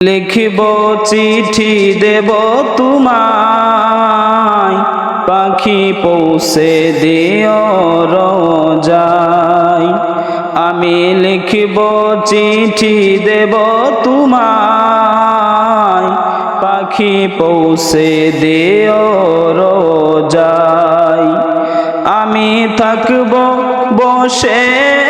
লিখিব চিঠি দেব তোমায়। পাখি পৌঁছে দিও রোজাই আমি লিখিব চিঠি দেব তোমায়। পাখি পৌঁছে দিও রোজাই আমি থাকব বসে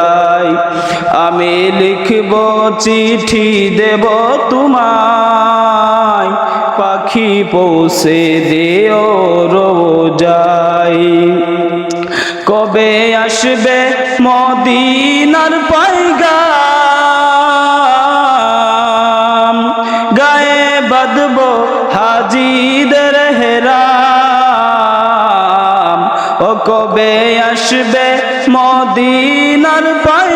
আমি লিখব চিঠি দেব তোমায়। পাখি পৌঁছে দেও রোজাই কবে আসবে মদিনার পাইগাম গায়ে বাঁধব হাজিদের হেরাম। ও কবে আসবে মদিনার পাইগাম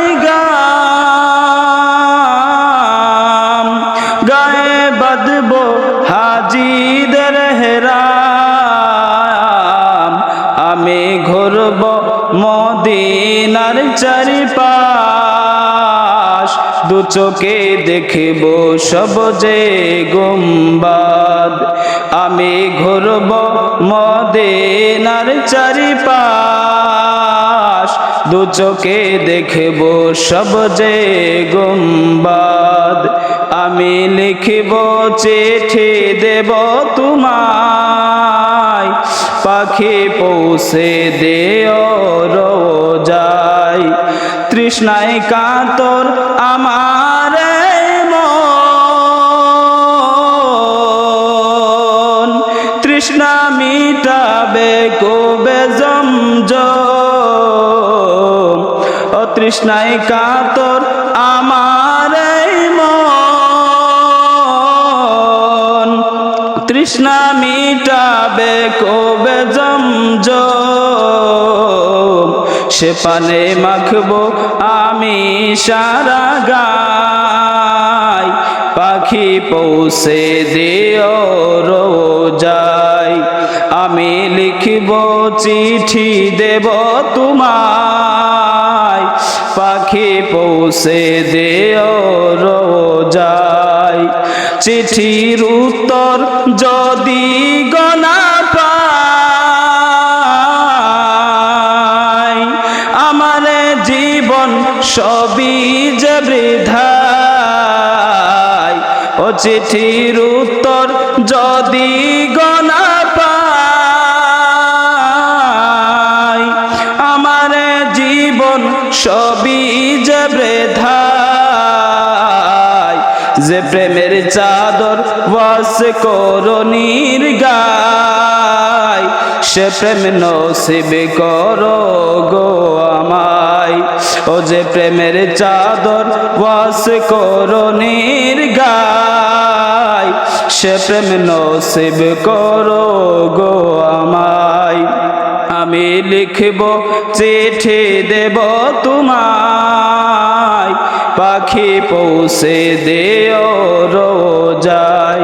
চারিপাশ দু চোখে দেখব সব যে গুম্বাদ। আমি ঘুরব মদিনার চারিপাশ, দু চোখে দেখব সব যে গুম্বাদ। আমি লিখব চিঠি দেব তোমায়, পাখি পৌঁছে দেও রোজাই তৃষ্ণায় কাতর আমার তৃষ্ণা মিটাবে কবে জমজম। ও তৃষ্ণায় কাতর আমার তৃষ্ণা মিটাবে কবে জমজম। সে পানে মাখবো আমি সারা গাই। পাখি পৌঁছে দিও রোজাই। আমি লিখব চিঠি দেব তোমায়। পাখি পৌঁছে দিও রোজাই। চিঠির উত্তর যদি গনা জীবন সবই যে বৃধাই ও চিঠির উত্তর যদি গনা পাই, আমার জীবন সবই যে বৃধাই যে প্রেমের চাদর বাস করণীর গায় সে প্রেম নসিব করো গো আমায়। ও যে প্রেমের চাদর বাস করণীর গায় সে প্রেম নসিব করো গো আমায়। আমি লিখব চিঠি দেব তোমায়। পাখি পৌঁছে দেও রোজাই